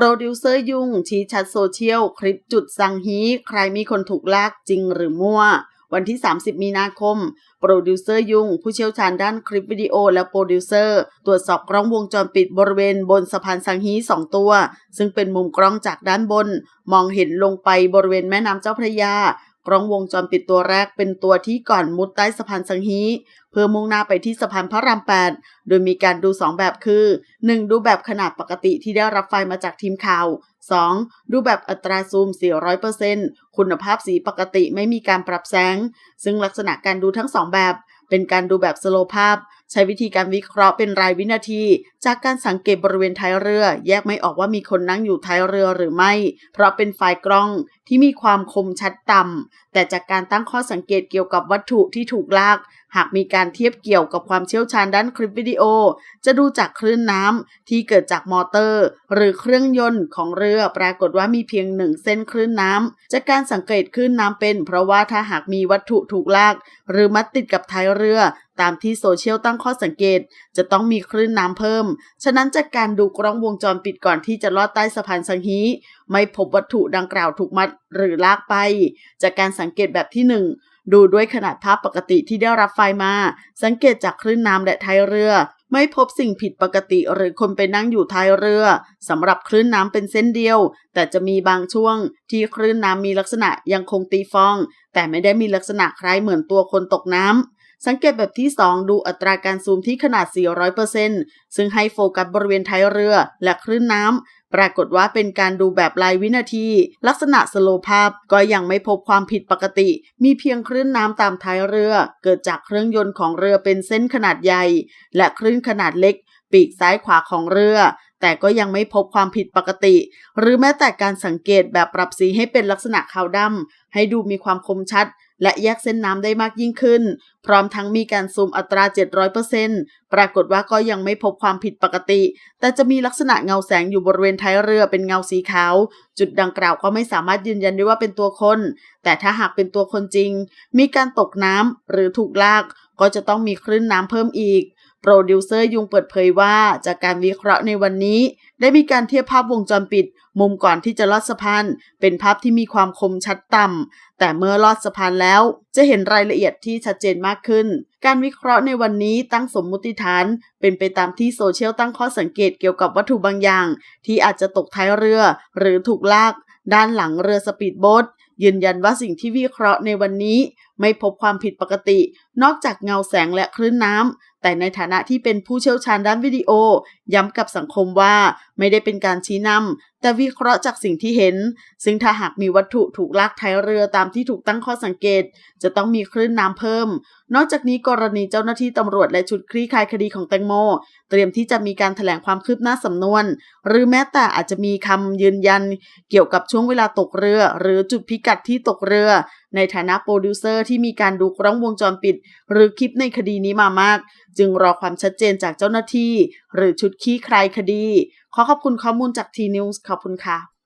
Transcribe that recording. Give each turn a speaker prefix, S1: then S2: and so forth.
S1: โปรดิวเซอร์ยุ่ง ชี้ชัดโซเชียล คลิปจุดสังฮีใครมีคนถูกลากจริงหรือมั่ว วันที่ 30 มีนาคม โปรดิวเซอร์ยุ่ง ผู้เชี่ยวชาญด้านคลิปวิดีโอและโปรดิวเซอร์ ตรวจสอบกล้องวงจรปิดบริเวณบนสะพานสังฮีสองตัว ซึ่งเป็นมุมกล้องจากด้านบน มองเห็นลงไปบริเวณแม่น้ำเจ้าพระยา กล้องวงจรปิดตัวแรกเป็นตัวที่ก่อนมุดใต้สะพานสังฮี เพื่อมุ่งหน้าไปที่สะพานพระราม8โดยมีการดู 2 แบบคือ 1. ดูแบบขนาดปกติที่ได้รับไฟมาจากทีมข่าว 2. ดูแบบอัตราซูม 400%คุณภาพสีปกติไม่มีการปรับแสง ซึ่งลักษณะการดูทั้ง 2 แบบ เป็นการดูแบบสโลภาพ ใช้วิธีการวิเคราะห์เป็นรายวินาที จากการสังเกตบริเวณท้ายเรือ แยกไม่ออกว่ามีคนนั่งอยู่ท้ายเรือหรือไม่ เพราะเป็นไฟล์กล้อง ที่มีความคมชัดต่ำ แต่จากการตั้งข้อสังเกตเกี่ยวกับวัตถุที่ถูกลาก หากมีการเทียบเกี่ยวกับความเชี่ยวชาญด้านคลิปวิดีโอ จะดูจากคลื่นน้ำที่เกิดจากมอเตอร์ หรือเครื่องยนต์ของเรือปรากฏว่ามีเพียงหนึ่งเส้นคลื่นน้ำ จากการสังเกตคลื่นน้ำเป็น เพราะว่าถ้าหากมีวัตถุถูกลาก หรือมัดติดกับท้ายเรือตามที่โซเชียลตั้งข้อสังเกต จะต้องมีคลื่นน้ำเพิ่ม ฉะนั้นจากการดูกล้องวงจรปิดก่อนที่จะลอดใต้สะพานสังฮี ไม่พบวัตถุดังกล่าวถูกมัดหรือลากไป จากการสังเกตแบบที่ 1 ดูด้วยขนาดภาพปกติที่ได้รับไฟมา สังเกตจากคลื่นน้ำและท้ายเรือ ไม่พบสิ่งผิดปกติหรือคนไปนั่งอยู่ท้ายเรือสำหรับคลื่นน้ำเป็นเส้นเดียว แต่จะมีบางช่วงที่คลื่นน้ำมีลักษณะยังคงตีฟอง แต่ไม่ได้มีลักษณะคล้ายเหมือนตัวคนตกน้ำ สังเกตแบบที่ 2 ดูอัตราการซูมที่ขนาด 400%ซึ่งให้โฟกัสบริเวณท้ายเรือและคลื่นน้ำ ปรากฏว่าเป็นการดูแบบรายวินาที ลักษณะสโลภาพก็ยังไม่พบความผิดปกติ มีเพียงคลื่นน้ำตามท้ายเรือ เกิดจากเครื่องยนต์ของเรือเป็นเส้นขนาดใหญ่ และคลื่นขนาดเล็ก ปีกซ้ายขวาของเรือแต่ก็ยังไม่พบความผิดปกติ หรือแม้แต่การสังเกตแบบปรับสีให้เป็นลักษณะขาวดำให้ดูมีความคมชัด และแยกเส้นน้ำได้มากยิ่งขึ้น พร้อมทั้งมีการซูมอัตรา 700%ปรากฏว่าก็ยังไม่พบความผิดปกติ แต่จะมีลักษณะเงาแสงอยู่บริเวณท้ายเรือเป็นเงาสีขาว จุดดังกล่าวก็ไม่สามารถยืนยันได้ว่าเป็นตัวคน แต่ถ้าหากเป็นตัวคนจริง มีการตกน้ำหรือถูกลาก ก็จะต้องมีคลื่นน้ำเพิ่มอีกโปรดิวเซอร์ยุงเปิดเผยว่าจากการวิเคราะห์ในวันนี้ ได้มีการเทียบภาพวงจรปิด มุมก่อนที่จะลอดสะพานเป็นภาพที่มีความคมชัดต่ำแต่เมื่อลอดสะพานแล้วจะเห็นรายละเอียดที่ชัดเจนมากขึ้น การวิเคราะห์ในวันนี้ตั้งสมมุติฐาน เป็นไปตามที่โซเชียลตั้งข้อสังเกตเกี่ยวกับวัตถุบางอย่าง ที่อาจจะตกท้ายเรือ หรือถูกลาก ด้านหลังเรือสปีดโบ๊ทยืนยันว่าสิ่งที่วิเคราะห์ในวันนี้ ไม่พบความผิดปกติ นอกจากเงาแสงและคลื่นน้ำ แต่ในฐานะที่เป็นผู้เชี่ยวชาญด้านวิดีโอ ย้ำกับสังคมว่าไม่ได้เป็นการชี้นำ แต่วิเคราะห์จากสิ่งที่เห็น ซึ่งถ้าหากมีวัตถุถูกลากท้ายเรือตามที่ถูกตั้งข้อสังเกต จะต้องมีคลื่นน้ำเพิ่ม นอกจากนี้กรณีเจ้าหน้าที่ตำรวจและชุดคลี่คลายคดีของแตงโม เตรียมที่จะมีการแถลงความคืบหน้าสำนวน หรือแม้แต่อาจจะมีคำยืนยัน เกี่ยวกับช่วงเวลาตกเรือ หรือจุดพิกัดที่ตกเรือในฐานะโปรดิวเซอร์ที่มีการดูกล้องวงจรปิด หรือคลิปในคดีนี้มามาก จึงรอความชัดเจนจากเจ้าหน้าที่ หรือชุดคลี่คลายคดี ขอขอบคุณข้อมูลจากทีนิวส์ขอบคุณค่ะ